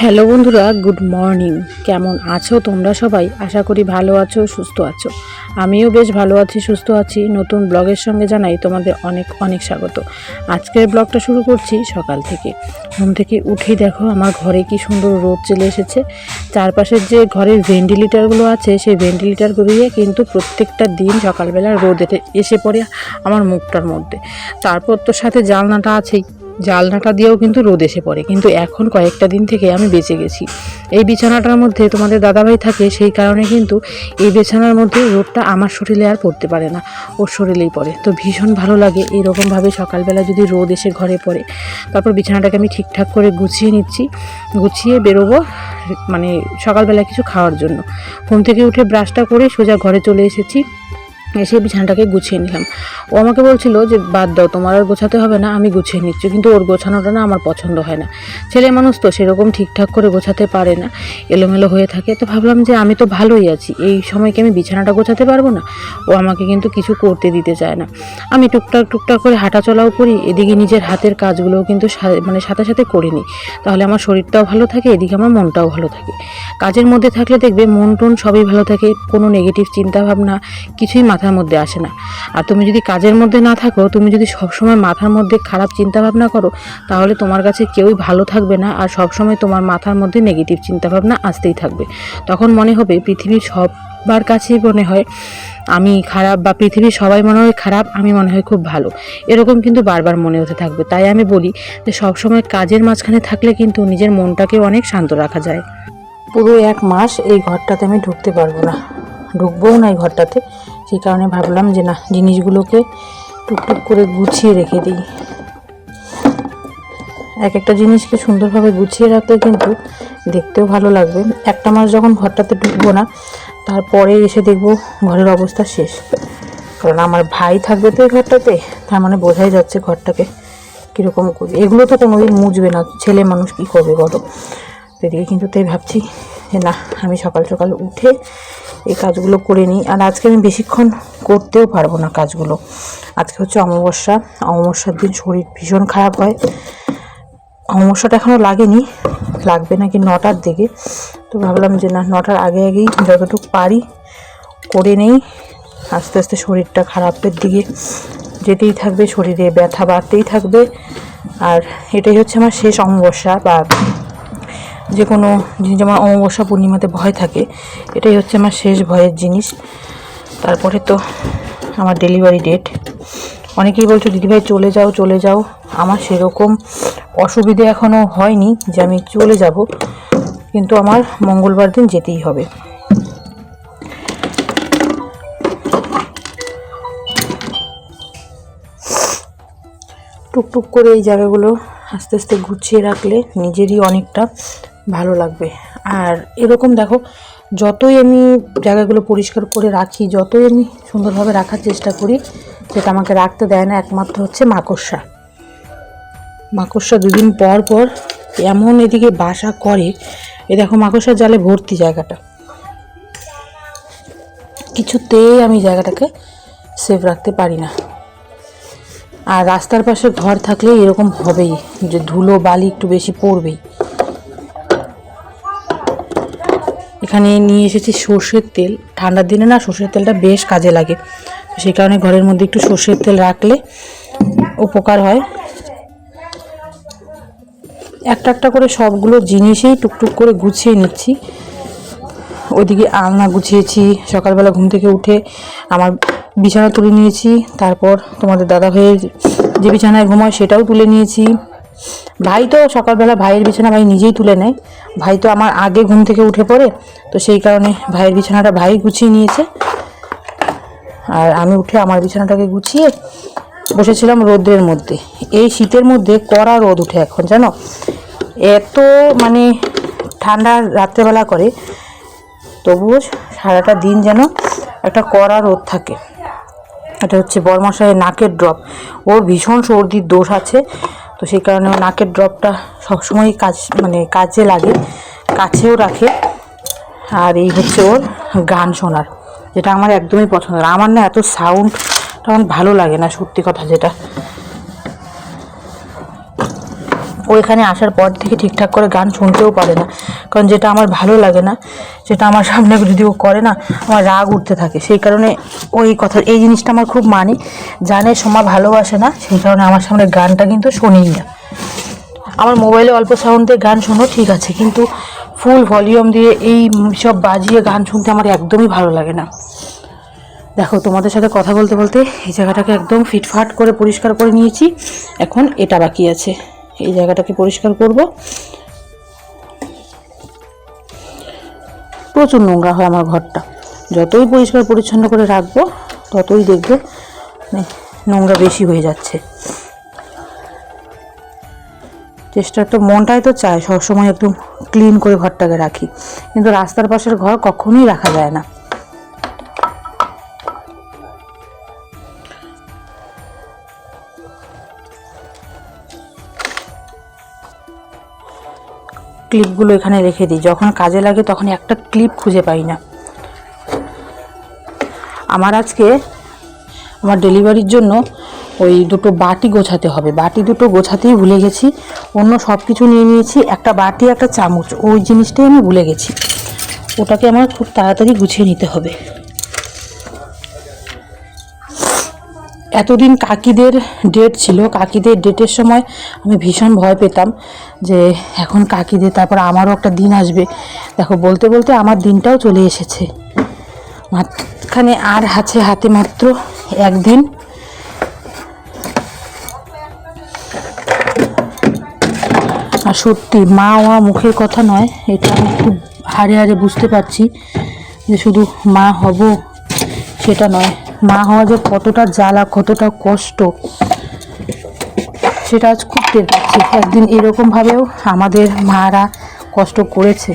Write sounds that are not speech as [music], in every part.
Hello বন্ধুরা, good morning. কেমন আছো তোমরা সবাই? আশা করি ভালো আছো, সুস্থ আছো। আমিও বেশ ভালো আছি, সুস্থ আছি। নতুন ব্লগের সঙ্গে জানাই তোমাদের অনেক অনেক স্বাগত। আজকের ব্লগটা শুরু করছি সকাল থেকে। ঘুম থেকে উঠেই দেখো আমার ঘরে কি সুন্দর রোদ চলে এসেছে। চারপাশের যে ঘরের ভেন্টিলেটারগুলো আছে, সেই ভেন্টিলেটারগুলিয়ে কিন্তু প্রত্যেকটা দিন সকালবেলা রোদ এসে পড়ে আমার মুখটার মধ্যে। তারপর তোর সাথে জানলাটা আছেই। জালনাটা দিয়েও কিন্তু রোদ এসে পড়ে। কিন্তু এখন কয়েকটা দিন থেকে আমি বেঁচে গেছি। এই বিছানাটার মধ্যে তোমাদের দাদাভাই থাকে, সেই কারণে কিন্তু এই বিছানার মধ্যে রোদটা আমার শরীরে আর পড়তে পারে না। ওর শরীরেই পড়ে। তো ভীষণ ভালো লাগে এইরকমভাবে সকালবেলা যদি রোদ এসে ঘরে পড়ে। তারপর বিছানাটাকে আমি ঠিকঠাক করে গুছিয়ে নিচ্ছি। গুছিয়ে বেরোবো মানে সকালবেলা কিছু খাওয়ার জন্য। ঘুম থেকে উঠে ব্রাশটা করে সোজা ঘরে চলে এসেছি। এসে বিছানাটাকে গুছিয়ে নিলাম। ও আমাকে বলছিল যে, বাদ দাও, তোমার আর গোছাতে হবে না, আমি গুছিয়ে নিচ্ছি। কিন্তু ওর গোছানোটা না আমার পছন্দ হয় না। ছেলে মানুষ তো, সেরকম ঠিকঠাক করে গোছাতে পারে না, এলোমেলো হয়ে থাকে। তো ভাবলাম যে, আমি তো ভালোই আছি, এই সময় কি আমি বিছানাটা গোছাতে পারব না? ও আমাকে কিন্তু কিছু করতে দিতে চায় না। আমি টুকটাক টুকটাক করে হাঁটাচলাও করি, এদিকে নিজের হাতের কাজগুলোও কিন্তু মানে সাথে সাথে করে নিই। তাহলে আমার শরীরটাও ভালো থাকে, এদিকে আমার মনটাও ভালো থাকে। কাজের মধ্যে থাকলে দেখবে মন টন সবই ভালো থাকে, কোনো নেগেটিভ চিন্তা ভাবনা কিছুই মাথার মধ্যে আসে না। আর তুমি যদি কাজের মধ্যে না থাকো, তুমি যদি সবসময় মাথার মধ্যে খারাপ চিন্তা ভাবনা করো, তাহলে তোমার কাছে কেউই ভালো থাকবে না আর সবসময় তোমার মাথার মধ্যে নেগেটিভ চিন্তা ভাবনা আসতেই থাকবে। তখন মনে হবে পৃথিবীর সবার কাছেই মনে হয় আমি খারাপ বা পৃথিবীর সবাই মনে হয় খারাপ, আমি মনে হয় খুব ভালো। এরকম কিন্তু বারবার মনে হতে থাকবে। তাই আমি বলি যে সবসময় কাজের মাঝখানে থাকলে কিন্তু নিজের মনটাকে অনেক শান্ত রাখা যায়। পুরো এক মাস এই ঘরটাতে আমি ঢুকতে পারব না। ঢুকবোও না এই ঘরটাতে। সেই কারণে ভাবলাম যে না, জিনিসগুলোকে টুকটুক করে গুছিয়ে রেখে দিই। এক একটা জিনিসকে সুন্দরভাবে গুছিয়ে রাখলে কিন্তু দেখতেও ভালো লাগবে। একটা মাস যখন ঘরটাতে ঢুকবো না, তারপরে এসে দেখব ঘরের অবস্থা শেষ। কারণ আমার ভাই থাকবে তো এই ঘরটাতে, তার মানে বোঝাই যাচ্ছে ঘরটাকে কীরকম করবে এগুলো তো কোনোদিন মুছবে না, ছেলে মানুষ কী করবে বলো? এদিকে কিন্তু তাই ভাবছি যে না, আমি সকাল সকাল উঠে এই কাজগুলো করে নিই। আর আজকে আমি বেশিক্ষণ করতেও পারব না কাজগুলো। আজকে হচ্ছে অমাবস্যা। অমাবস্যার দিন শরীর ভীষণ খারাপ হয়। অমাবস্যাটা এখনও লাগেনি। লাগবে নাকি নটার দিকে। তো ভাবলাম যে না, নটার আগে আগেই যতটুকু পারি করে নেই। আস্তে আস্তে শরীরটা খারাপের দিকে যেতেই থাকবে। শরীরে ব্যথা বাড়তেই থাকবে। আর এটাই হচ্ছে আমার শেষ অমাবস্যা বা যে কোনো জিনিস, যেমন অমাবস্যা পূর্ণিমাতে ভয় থাকে, এটাই হচ্ছে আমার শেষ ভয়ের জিনিস। তারপরে তো আমার ডেলিভারি ডেট অনেকেই বলছো দিদিভাই চলে যাও চলে যাও। আমার সেরকম অসুবিধে এখনও হয়নি যে আমি চলে যাব, কিন্তু আমার মঙ্গলবার দিন যেতেই হবে। টুকটুক করে এই জায়গাগুলো আস্তে আস্তে গুছিয়ে রাখলে নিজেরই অনেকটা ভালো লাগবে। আর এরকম দেখো, যতই আমি জায়গাগুলো পরিষ্কার করে রাখি, যতই আমি সুন্দরভাবে রাখার চেষ্টা করি, সেটা আমাকে রাখতে দেয় না, একমাত্র হচ্ছে মাকড়সা। মাকড়সা দুদিন পর পর এমন এদিকে বাসা করে, এ দেখো মাকড়সার জালে ভর্তি জায়গাটা। কিছুতেই আমি জায়গাটাকে সেভ রাখতে পারি না। আর রাস্তার পাশে ঘর থাকলে এরকম হবেই, যে ধুলো বালি একটু বেশি পড়বেই। এখানে নিয়ে এসেছি সর্ষের তেল। ঠান্ডার দিনে না সর্ষের তেলটা বেশ কাজে লাগে। তো সেই কারণে ঘরের মধ্যে একটু সর্ষের তেল রাখলে উপকার হয়। একটা একটা করে সবগুলো জিনিসেই টুকটুক করে গুছিয়ে নিচ্ছি। ওইদিকে আলনা গুছিয়েছি, সকালবেলা ঘুম থেকে উঠে আমার বিছানা তুলে নিয়েছি। তারপর তোমাদের দাদা ভাইয়ের যে বিছানায় ঘুমায় সেটাও তুলে নিয়েছি। ভাই তো সকালবেলা ভাইয়ের বিছানা ভাই নিজেই তুলে নেয়। ভাই তো আমার আগে ঘুম থেকে উঠে পড়ে, তো সেই কারণে ভাইয়ের বিছানাটা ভাই গুছিয়ে নিয়েছে। আর আমি উঠে আমার বিছানাটাকে গুছিয়ে বসেছিলাম রোদের মধ্যে। এই শীতের মধ্যে কড়া রোদ উঠে এখন, জানো? এত মানে ঠান্ডা রাত্রেবেলা করে, তবুও সারাটা দিন যেন একটা কড়া রোদ থাকে। এটা হচ্ছে বরমশাইয়ের নাকের ড্রপ ওর ভীষণ সর্দির দোষ আছে। তো সেই কারণে নাকের ড্রপটা সবসময় কাজ মানে কাজে লাগে, কাছেও রাখে। আর এই হচ্ছে ওর গান শোনার, যেটা আমার একদমই পছন্দ আমার না এত সাউন্ড তখন ভালো লাগে না, সত্যি কথা যেটা। ও এখানে আসার পর থেকে ঠিকঠাক করে গান শুনতেও পারে না। কারণ যেটা আমার ভালো লাগে না সেটা আমার সামনে যদি ও করে না, আমার রাগ উঠতে থাকে। সেই কারণে ওই কথা, এই জিনিসটা আমার খুব মানে। জানে সোমা ভালোবাসে না, সেই কারণে আমার সামনে গানটা কিন্তু শোনেই না। আমার মোবাইলে অল্প সাউন্ড দিয়ে গান শোনো, ঠিক আছে। কিন্তু ফুল ভলিউম দিয়ে এই সব বাজিয়ে গান শুনতে আমার একদমই ভালো লাগে না। দেখো, তোমাদের সাথে কথা বলতে বলতে এই জায়গাটাকে একদম ফিটফাট করে পরিষ্কার করে নিয়েছি। এখন এটা বাকি আছে। এই জায়গাটাকে পরিষ্কার করব। প্রচুর নোংরা হয় আমার ঘরটা। যতই পরিষ্কার পরিচ্ছন্ন করে রাখব, ততই দেখবে মানে নোংরা বেশি হয়ে যাচ্ছে। চেষ্টা তো মনটাই তো চায় সবসময় একদম ক্লিন করে ঘরটাকে রাখি। কিন্তু রাস্তার পাশের ঘর কখনোই রাখা যায় না। ক্লিপগুলো এখানে রেখে দিই। যখন কাজে লাগে তখন একটা ক্লিপ খুঁজে পাই না। আমার আজকে আমার ডেলিভারির জন্য ওই দুটো বাটি গোছাতে হবে। বাটি দুটো গোছাতেই ভুলে গেছি। অন্য সব কিছু নিয়ে নিয়েছি। একটা বাটি, একটা চামচ। ওই জিনিসটাই আমি ভুলে গেছি। ওটাকে আমার খুব তাড়াতাড়ি গুছিয়ে নিতে হবে। এতদিন কাকিদের ডেট ছিল। কাকিদের ডেটের সময় আমি ভীষণ ভয় পেতাম যে এখন কাকিদের, তারপর আমারও একটা দিন আসবে। দেখো, বলতে বলতে আমার দিনটাও চলে এসেছে। মাঝখানে আর আছে হাতে মাত্র একদিন। আর সত্যি, মা ও মুখের কথা নয়, এটা আমি খুব হারে হারে বুঝতে পারছি যে শুধু মা হব সেটা নয়। মা হওয়া যে কতটা জ্বালা, কতটা কষ্ট, সেটা আজ খুব টের পাচ্ছি। একদিন এরকমভাবেও আমাদের মারা কষ্ট করেছে।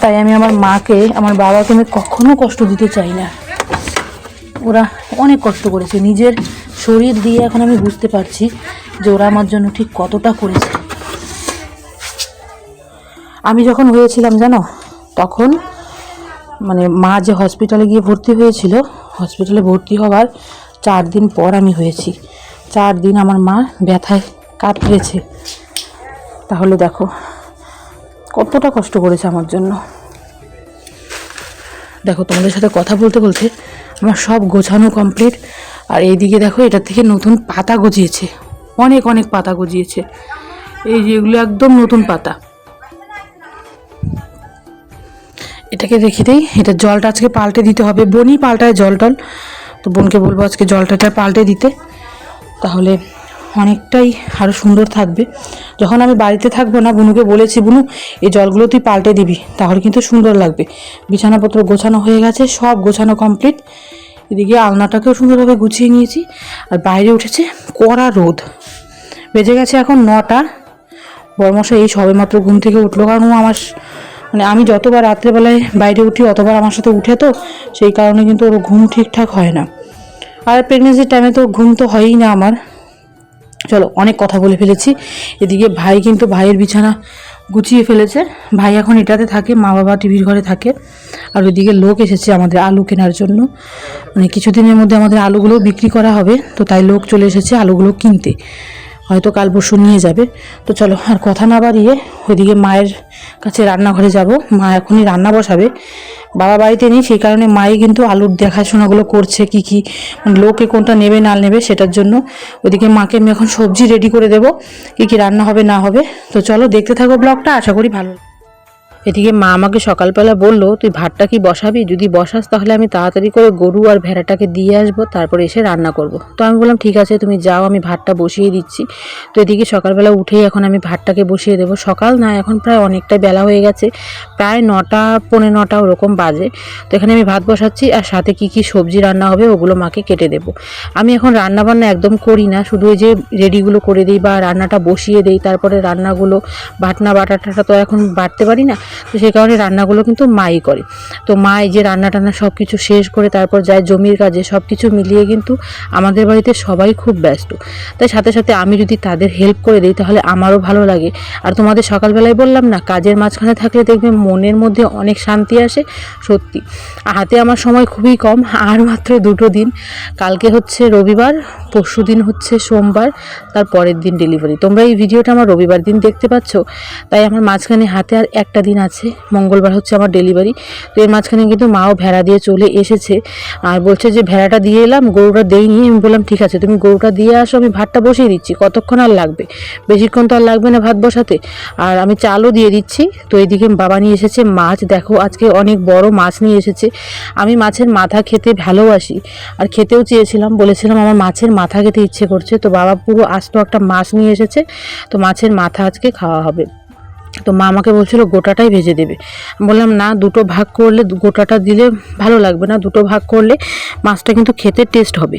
তাই আমি আমার মাকে, আমার বাবাকে আমি কখনো কষ্ট দিতে চাই না। ওরা অনেক কষ্ট করেছে। নিজের শরীর দিয়ে এখন আমি বুঝতে পারছি যে ওরা আমার জন্য ঠিক কতটা করেছে। আমি যখন হয়েছিলাম, জানো, তখন মানে মা যে হসপিটালে গিয়ে ভর্তি হয়েছিল হসপিটালে ভর্তি হওয়ার চার দিন পর আমি হয়েছি। চার দিন আমার মা ব্যথায় কাতরেছে তাহলে দেখো, কতটা কষ্ট করেছে আমার জন্য। দেখো, তোমাদের সাথে কথা বলতে বলতে আমার সব গোছানো কমপ্লিট আর এইদিকে দেখো, এটা থেকে নতুন পাতা গজিয়েছে। অনেক অনেক পাতা গজিয়েছে। এই যেগুলো একদম নতুন পাতা। এটাকে রেখে দিই। এটা জলটা আজকে পাল্টে দিতে হবে। বনই পাল্টায় জল টল। তো বোনকে বলব আজকে জলটাটা পাল্টে দিতে। তাহলে অনেকটাই আরও সুন্দর থাকবে। যখন আমি বাড়িতে থাকব না, বুনুকে বলেছি, বুনু, এই জলগুলো তুই পাল্টে দিবি, তাহলে কিন্তু সুন্দর লাগবে। বিছানাপত্র গোছানো হয়ে গেছে, সব গোছানো কমপ্লিট। এদিকে আলনাটাকেও সুন্দরভাবে গুছিয়ে নিয়েছি। আর বাইরে উঠেছে কড়া রোদ। বেজে গেছে এখন নটা। বর্মশা এই সবেমাত্র ঘুম থেকে উঠল কারণ আমার মানে আমি যতবার রাত্রেবেলায় বাইরে উঠি, অতবার আমার সাথে উঠে তো, সেই কারণে কিন্তু ওর ঘুম ঠিকঠাক হয় না। আর প্রেগনেন্সির টাইমে তো ঘুম তো হয়ই না আমার। চলো, অনেক কথা বলে ফেলেছি। এদিকে ভাই কিন্তু ভাইয়ের বিছানা গুছিয়ে ফেলেছে। ভাই এখন এটাতে থাকে, মা বাবা টিভির ঘরে থাকে। আর ওইদিকে লোক এসেছে আমাদের আলু কেনার জন্য। মানে কিছুদিনের মধ্যে আমাদের আলুগুলো বিক্রি করা হবে, তো তাই লোক চলে এসেছে আলুগুলো কিনতে। হয়তো কাল পরশু নিয়ে যাবে। তো চলো, আর কথা না বাড়িয়ে ওইদিকে মায়ের কাছে রান্নাঘরে যাব। মা এখনই রান্না বসাবে। বাবা বাড়িতে নেই, সেই কারণে মাই কিন্তু আলুর দেখাশোনাগুলো করছে কি কি মানে লোকে কোনটা নেবে না নেবে সেটার জন্য। ওইদিকে মাকে আমি এখন সবজি রেডি করে দেবো, কি কি রান্না হবে না হবে। তো চলো, দেখতে থাকো ব্লগটা, আশা করি ভালো এদিকে মা আমাকে সকালবেলা বলল, তুই ভাতটা কি বসাবি? যদি বসাস তাহলে আমি তাড়াতাড়ি করে গরু আর ভেড়াটাকে দিয়ে আসব, তারপরে এসে রান্না করব। তো আমি বললাম, ঠিক আছে, তুমি যাও, আমি ভাতটা বসিয়ে দিচ্ছি। তো এদিকে সকালবেলা উঠেই এখন আমি ভাতটাকে বসিয়ে দেবো। সকাল না, এখন প্রায় অনেকটাই বেলা হয়ে গেছে, প্রায় নটা, পৌনে নটা ওরকম বাজে। তো এখানে আমি ভাত বসাচ্ছি, আর সাথে কি কি সবজি রান্না হবে ওগুলো মাকে কেটে দেবো। আমি এখন রান্না বান্না একদম করি না, শুধু ওই যে রেডিগুলো করে দিই বা রান্নাটা বসিয়ে দিই, তারপরে রান্নাগুলো, বাটনা বাটাটা তো এখন বাটতে পারি না। তো সেই কারণে রান্নাগুলো কিন্তু মাই করে। তো মা এই যে রান্না টান্না সব কিছু শেষ করে তারপর যায় জমির কাজে সব কিছু মিলিয়ে কিন্তু আমাদের বাড়িতে সবাই খুব ব্যস্ত। তাই সাথে সাথে আমি যদি তাদের হেল্প করে দিই, তাহলে আমারও ভালো লাগে। আর তোমাদের সকালবেলায় বললাম না, কাজের মাঝখানে থাকলে দেখবে মনের মধ্যে অনেক শান্তি আসে, সত্যি। হাতে আমার সময় খুবই কম, আর মাত্র দুটো দিন। কালকে হচ্ছে রবিবার, পরশু দিন হচ্ছে সোমবার, তার পরের দিন ডেলিভারি তোমরা এই ভিডিওটা আমার রবিবার দিন দেখতে পাচ্ছ? তাই আমার মাঝখানে হাতে আর একটা দিন আছে, মঙ্গলবার হচ্ছে আমার ডেলিভারি তো এর মাঝখানে কিন্তু মাও ভেড়া দিয়ে চলে এসেছে আর বলছে যে ভেড়াটা দিয়ে এলাম, গরুটা দেইনি। আমি বললাম, ঠিক আছে, তুমি গরুটা দিয়ে আসো, আমি ভাতটা বসিয়ে দিচ্ছি। কতক্ষণ আর লাগবে? বেশিক্ষণ তো আর লাগবে না ভাত বসাতে। আর আমি চালও দিয়ে দিচ্ছি। তো এইদিকে বাবা নিয়ে এসেছে মাছ। দেখো, আজকে অনেক বড় মাছ নিয়ে এসেছে। আমি মাছের মাথা খেতে ভালোবাসি। আর খেতেও চেয়েছিলাম, বলেছিলাম আমার মাছের মাথা খেতে ইচ্ছে করছে। তো বাবা পুরো আস্ত একটা মাছ নিয়ে এসেছে। তো মাছের মাথা আজকে খাওয়া হবে। তো মা আমাকে বলছিল গোটাটাই ভেজে দেবে। বললাম, না, দুটো ভাগ করলে গোটাটা দিলে ভালো লাগবে না, দুটো ভাগ করলে মাছটা কিন্তু খেতে টেস্ট হবে।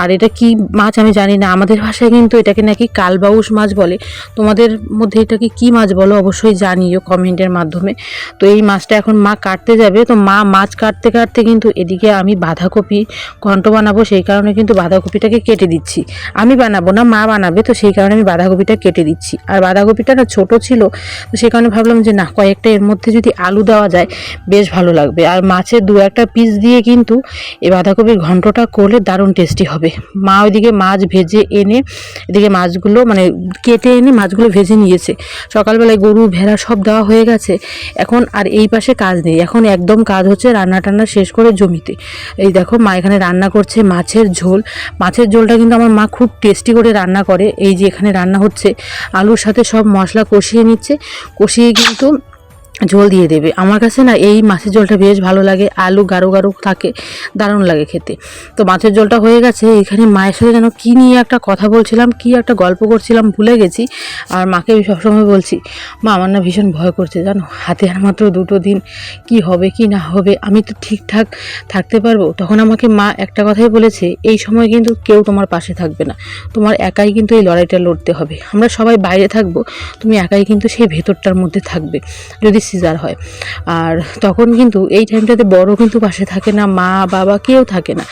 আর এটা কি মাছ আমি জানি না, আমাদের ভাষায় কিন্তু এটাকে নাকি কালবাউস মাছ বলে। তোমাদের মধ্যে এটাকে কি মাছ বলো অবশ্যই জানিও কমেন্টের মাধ্যমে। তো এই মাছটা এখন মা কাটতে যাবে, তো মা মাছ কাটতে কাটতে কিন্তু এদিকে আমি বাঁধাকপি ঘন্ট বানাবো, সেই কারণে কিন্তু বাঁধাকপিটাকে কেটে দিচ্ছি। আমি বানাবো না, মা বানাবে, তো সেই কারণে আমি বাঁধাকপিটা কেটে দিচ্ছি। আর বাঁধাকপিটা না ছোটো ছিল তো সেই কারণে ভাবলাম যে না, কয়েকটা এর মধ্যে যদি আলু দেওয়া যায়, বেশ ভালো লাগবে। আর মাছের দু একটা পিস দিয়ে কিন্তু এই বাঁধাকপির ঘন্টটা করলে দারুণ টেস্টি হবে। মা ওইদিকে মাছ ভেজে এনে, এদিকে মাছগুলো মানে কেটে এনে মাছগুলো ভেজে নিয়েছে। সকালবেলায় গরু, ভেড়া সব দেওয়া হয়ে গেছে। এখন আর এই পাশে কাজ নেই। এখন একদম কাজ হচ্ছে রান্না টান্না শেষ করে জমিতে। এই দেখো, মা এখানে রান্না করছে মাছের ঝোল। মাছের ঝোলটা কিন্তু আমার মা খুব টেস্টি করে রান্না করে। এই যে এখানে রান্না হচ্ছে, আলুর সাথে সব মশলা কষিয়ে নিচ্ছে। কষিয়ে কিন্তু ঝোল দিয়ে দেবে। আমার কাছে না এই মাছের ঝোলটা বেশ ভালো লাগে, আলু গাঢ় গাঢ় থাকে, দারুণ লাগে খেতে। তো মাছের ঝোলটা হয়ে গেছে, এখানে মায়ের সাথে যেন কী নিয়ে একটা কথা বলছিলাম, কী একটা গল্প করছিলাম, ভুলে গেছি। আর মাকে সবসময় বলছি, মা, আমার না ভীষণ ভয় করছে, জানো? হাতে আর মাত্র দুটো দিন, কি হবে, কি না হবে, আমি তো ঠিকঠাক থাকতে পারব? তখন আমাকে মা একটা কথাই বলেছে, এই সময় কিন্তু কেউ তোমার পাশে থাকবে না। তোমার একাই কিন্তু এই লড়াইটা লড়তে হবে। আমরা সবাই বাইরে থাকব, তুমি একাই কিন্তু সেই ভেতরটার মধ্যে থাকবে। যদি সিজার হয়। আর তখন কিন্তু এই টাইমটাতে বড় কিন্তু পাশে থাকে না, মা, বাবা কেউ থাকে না।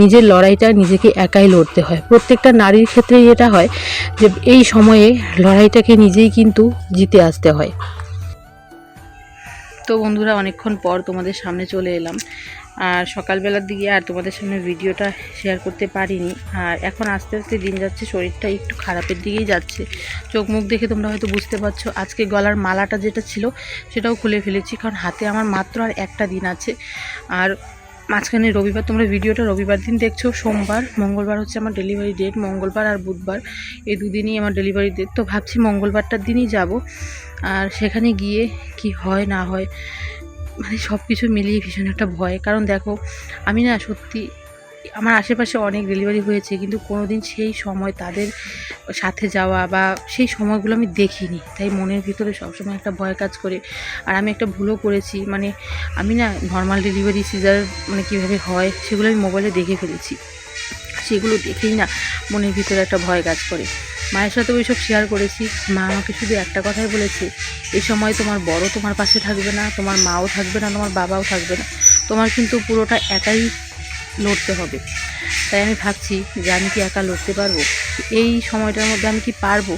নিজের লড়াইটা নিজেকে একাই লড়তে হয়। প্রত্যেকটা নারীর ক্ষেত্রেই এটা হয় যে এই সময়ে লড়াইটাকে নিজেই কিন্তু জিতে আসতে হয়। তো বন্ধুরা, অনেকক্ষণ পর তোমাদের সামনে চলে এলাম। আর সকালবেলার দিকে আর তোমাদের সামনে ভিডিওটা শেয়ার করতে পারিনি। আর এখন আস্তে আস্তে দিন যাচ্ছে, শরীরটা একটু খারাপের দিকেই যাচ্ছে। চোখ মুখ দেখে তোমরা হয়তো বুঝতে পারছ, আজকে গলার মালাটা যেটা ছিল সেটাও খুলে ফেলেছি, কারণ হাতে আমার মাত্র আর একটা দিন আছে। আর মাঝখানে রবিবার, তোমরা ভিডিওটা রবিবার দিন দেখছ, সোমবার, মঙ্গলবার হচ্ছে আমার ডেলিভারি ডেট মঙ্গলবার আর বুধবার। এই দুদিনই আমার ডেলিভারি ডেট তো ভাবছি মঙ্গলবারটার দিনই যাব। আর সেখানে গিয়ে কি হয় না হয় মানে সব কিছু মিলিয়ে ভীষণ একটা ভয়। কারণ দেখো, আমি না সত্যি, আমার আশেপাশে অনেক ডেলিভারি হয়েছে, কিন্তু কোনো দিন সেই সময় তাদের সাথে যাওয়া বা সেই সময়গুলো আমি দেখিনি। তাই মনের ভিতরে সবসময় একটা ভয় কাজ করে। আর আমি একটা ভুলও করেছি মানে আমি না নর্মাল ডেলিভারি সিজার মানে কীভাবে হয়, সেগুলো আমি মোবাইলে দেখে ফেলেছি। সেগুলো দেখেই না মনের ভিতরে একটা ভয় কাজ করে। মায়ের সাথে ওই সব শেয়ার করেছি। মা আমাকে শুধু একটা কথাই বলেছে, এই সময় তোমার বড় তোমার পাশে থাকবে না, তোমার মাও থাকবে না, তোমার বাবাও থাকবে না। তোমার কিন্তু পুরোটা একাই লড়তে হবে। তাই আমি ভাবছি যে আমি কি একা লড়তে পারব? এই সময়টার মধ্যে আমি কি পারব?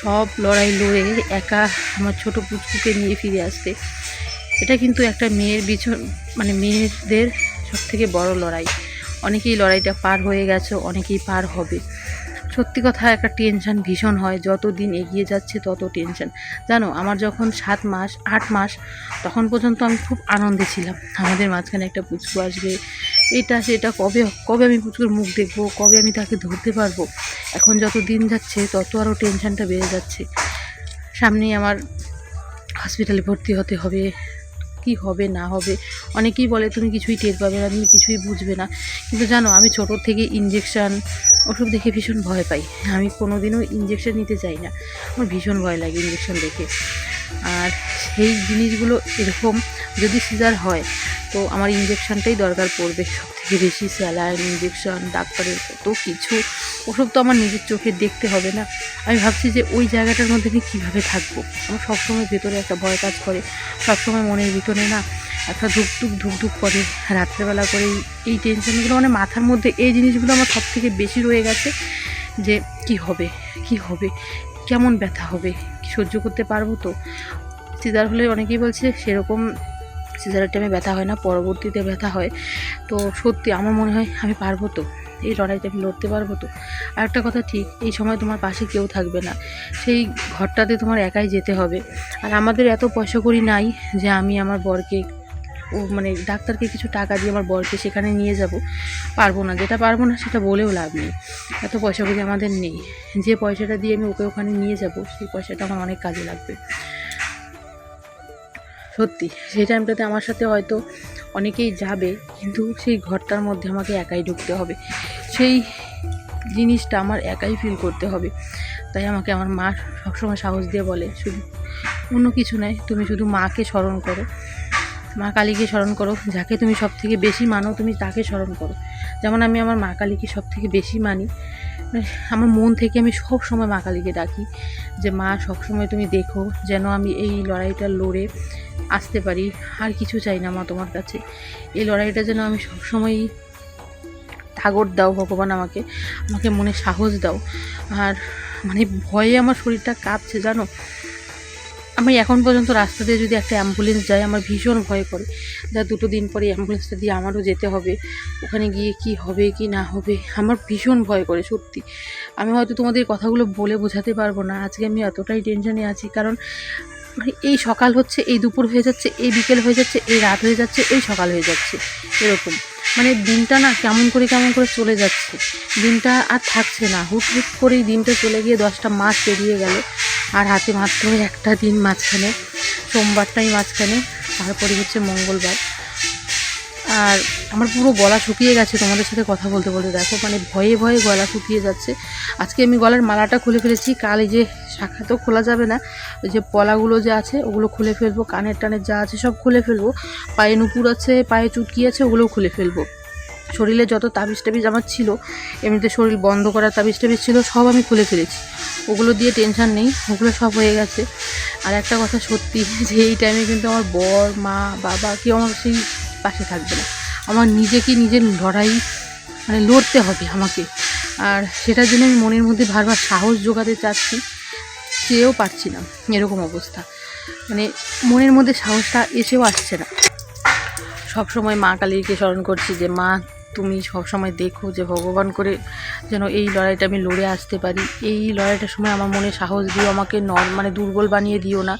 সব লড়াই লড়ে একা আমার ছোট পুচকুকে নিয়ে ফিরে আসতে। এটা কিন্তু একটা মেয়ের বিছন মানে মেয়েদের সব থেকে বড় লড়াই। অনেকেই লড়াইটা পার হয়ে গেছে, অনেকেই পার হবে। সত্যি কথা, একটা টেনশন ভীষণ হয় যত দিন এগিয়ে যাচ্ছে তত টেনশন জানো, আমার যখন সাত মাস, আট মাস, তখন পর্যন্ত আমি খুব আনন্দে ছিলাম। আমাদের মাঝখানে একটা পুচকু আসবে, এটা, সেটা, কবে কবে আমি পুচকুর মুখ দেখব, কবে আমি তাকে ধরতে পারব? এখন যত দিন যাচ্ছে, তত আরও টেনশনটা বেড়ে যাচ্ছে। সামনেই আমার হসপিটালে ভর্তি হতে হবে। কি হবে, না হবে। অনেকেই বলে, তুমি কিছুই টের পাবে না, তুমি কিছুই বুঝবে না। কিন্তু জানো, আমি ছোটোর থেকে ইঞ্জেকশান ওসব দেখে ভীষণ ভয় পাই। আমি কোনো দিনও ইঞ্জেকশান নিতে চাই না। আমার ভীষণ ভয় লাগে ইঞ্জেকশান দেখে। আর সেই জিনিসগুলো এরকম যদি সিজার হয়, তো আমার ইঞ্জেকশানটাই দরকার পড়বে। থেকে স্যালাইন ইঞ্জেকশন ডাক্তারের কত কিছু, ওসব তো আমার নিজের চোখে দেখতে হবে না। আমি ভাবছি যে ওই জায়গাটার মধ্যে আমি কীভাবে থাকব? আমার সবসময় ভেতরে একটা ভয় কাজ করে, সবসময় মনের ভিতরে না একটা ধুকধুক ধুকধুক করে। রাত্রেবেলা করে এই- টেনশনগুলো মানে মাথার মধ্যে এই জিনিসগুলো আমার সব থেকে বেশি রয়ে গেছে যে কি হবে কি হবে, কেমন ব্যথা হবে সহ্য করতে পারব তো? সিজার হলে অনেকেই বলছে সেরকম সিজারের টাইমে ব্যথা হয় না, পরবর্তীতে ব্যথা হয়। তো সত্যি আমার মনে হয় আমি পারব তো, এই লড়াইটা আমি লড়তে পারব তো। আর একটা কথা ঠিক, এই সময় তোমার পাশে কেউ থাকবে না। সেই ঘরটাতে তোমার একাই যেতে হবে। আর আমাদের এত পয়সা করি নাই যে আমি আমার বরকে, ও মানে ডাক্তারকে কিছু টাকা দিয়ে আমার বরকে সেখানে নিয়ে যাব। পারব না, যেটা পারব না সেটা বলেও লাভ নেই। এত পয়সা করি আমাদের নেই। যে পয়সাটা দিয়ে আমি ওকে ওখানে নিয়ে যাব, সেই পয়সাটা আমার অনেক কাজে লাগবে। সত্যি, সেই টাইমটাতে আমার সাথে হয়তো অনেকেই যাবে, কিন্তু সেই ঘরটার মধ্যে আমাকে একাই ঢুকতে হবে। সেই জিনিসটা আমার একাই ফিল করতে হবে। তাই আমাকে আমার মা সবসময় সাহস দিয়ে বলে, শুধু অন্য কিছু নয়, তুমি শুধু মাকে স্মরণ করো। মা কালীকে স্মরণ করো, যাকে তুমি সব থেকে বেশি মানো, তুমি তাকে স্মরণ করো। যেমন আমি আমার মা কালীকে সব থেকে বেশি মানি মানে আমার মন থেকে আমি সব সময় মা কালীকে ডাকি যে, মা, সবসময় তুমি দেখো যেন আমি এই লড়াইটা লড়ে আসতে পারি। আর কিছু চাই না মা তোমার কাছে। এই লড়াইটা যেন আমি সবসময়ই ঠাগর দাও, ভগবান আমাকে। আমাকে মনে সাহস দাও। আর মানে ভয়ে আমার শরীরটা কাঁপছে, জানো? আমি এখন পর্যন্ত রাস্তা দিয়ে যদি একটা অ্যাম্বুলেন্স যায়, আমার ভীষণ ভয় করে। যা দুটো দিন পরে অ্যাম্বুলেন্সটা দিয়ে আমারও যেতে হবে। ওখানে গিয়ে কি হবে, কি না হবে, আমার ভীষণ ভয় করে, সত্যি। আমি হয়তো তোমাদের কথাগুলো বলে বোঝাতে পারব না। আজকে আমি এতটাই টেনশনে আছি, কারণ মানে এই সকাল হচ্ছে, এই দুপুর হয়ে যাচ্ছে, এই বিকেল হয়ে যাচ্ছে, এই রাত হয়ে যাচ্ছে, এই সকাল হয়ে যাচ্ছে, এরকম। মানে দিনটা না কেমন করে কেমন করে চলে যাচ্ছে। দিনটা আর থাকছে না। হুট হুট করেই দিনটা চলে গিয়ে দশটা মাস পেরিয়ে গেল। আর হাতে মাত্র একটা দিন মাঝখানে, সোমবারটাই মাঝখানে তারপরে হচ্ছে মঙ্গলবার। আর আমার পুরো গলা শুকিয়ে গেছে, তোমাদের সাথে কথা বলতে বলতে। দেখো মানে ভয়ে ভয়ে গলা শুকিয়ে যাচ্ছে। আজকে আমি গলার মালাটা খুলে ফেলেছি, কাল এই যে শাখা তো খোলা যাবে না, ওই যে পলাগুলো যে আছে, ওগুলো খুলে ফেলব, কানের টানের যা আছে সব খুলে ফেলব। পায়ে নুপুর আছে, পায়ে চুটকি আছে, ওগুলোও খুলে ফেলব। শরীরে যত তাবিজ টাবিজ আমার ছিল, এমনিতে শরীর বন্ধ করা তাবিজ টাবিজ ছিল, সব আমি খুলে ফেলেছি। ওগুলো দিয়ে টেনশান নেই, ওগুলো সব হয়ে গেছে। আর একটা কথা সত্যি, [laughs] যে এই টাইমে কিন্তু আমার বর, মা, বাবা কেউ আমার সেই পাশে থাকবে না। আমার নিজেকে নিজের লড়াই মানে লড়তে হবে আমাকে। আর সেটার জন্য আমি মনের মধ্যে বারবার সাহস জোগাতে চাচ্ছি, চেয়েও পারছি না এরকম অবস্থা। মানে মনের মধ্যে সাহসটা এসেও আসছে না। সব সময় মা কালীকে স্মরণ করছি যে, মা তুমি সব সময় দেখো যে ভগবান করে যেন এই লড়াইটা আমি লড়ে আসতে পারি। এই লড়াইটার সময় আমার মনে সাহস দিও, আমাকে নর মানে দুর্বল বানিয়ে দিও না।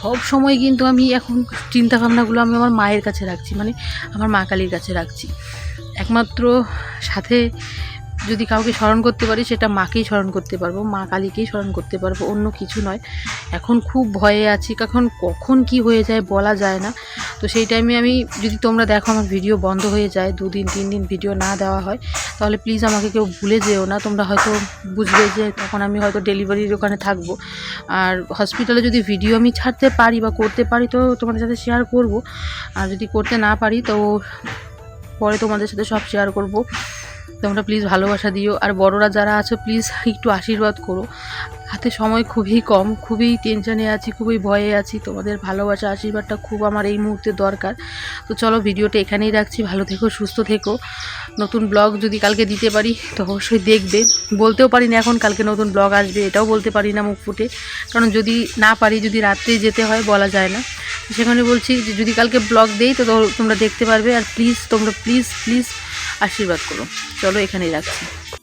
সব সময় কিন্তু আমি এখন চিন্তা ভাবনাগুলো আমি আমার মায়ের কাছে রাখছি মানে আমার মা কালীর কাছে রাখছি। একমাত্র সাথে যদি কাউকে স্মরণ করতে পারি, সেটা মাকেই স্মরণ করতে পারব, মা কালীকেই স্মরণ করতে পারব, অন্য কিছু নয়। এখন খুব ভয়ে আছি কখন কখন কি হয়ে যায় বলা যায় না। তো সেই টাইমে আমি, যদি তোমরা দেখো আমার ভিডিও বন্ধ হয়ে যায়, দুদিন, তিন দিন ভিডিও না দেওয়া হয়, তাহলে প্লিজ আমাকে কেউ ভুলে যেও না। তোমরা হয়তো বুঝবে যে তখন আমি হয়তো ডেলিভারির ওখানে থাকব। আর হসপিটালে যদি ভিডিও আমি ছাড়তে পারি বা করতে পারি, তো তোমাদের সাথে শেয়ার করব। আর যদি করতে না পারি, তো পরে তোমাদের সাথে সব শেয়ার করব। তোমরা প্লিজ ভালোবাসা দিও। আর বড়রা যারা আছো প্লিজ একটু আশীর্বাদ করো। হাতে সময় খুবই কম, খুবই টেনশনে আছি, খুবই ভয়ে আছি। তোমাদের ভালোবাসা, আশীর্বাদটা খুব আমার এই মুহূর্তে দরকার। তো চলো ভিডিওটা এখানেই রাখছি, ভালো থেকো, সুস্থ থেকো। নতুন ব্লগ যদি কালকে দিতে পারি, তো অবশ্যই দেখবে। বলতেও পারি না এখন কালকে নতুন ব্লগ আসবে, এটাও বলতে পারি না মুখ ফুটে। কারণ যদি না পারি, যদি রাত্রেই যেতে হয়, বলা যায় না। সেখানে বলছি, যে যদি কালকে ব্লগ দেই, তো- তোমরা দেখতে পারবে। আর প্লিজ তোমরা প্লিজ প্লিজ আশীর্বাদ করো। চলো এখানেই রাখছি।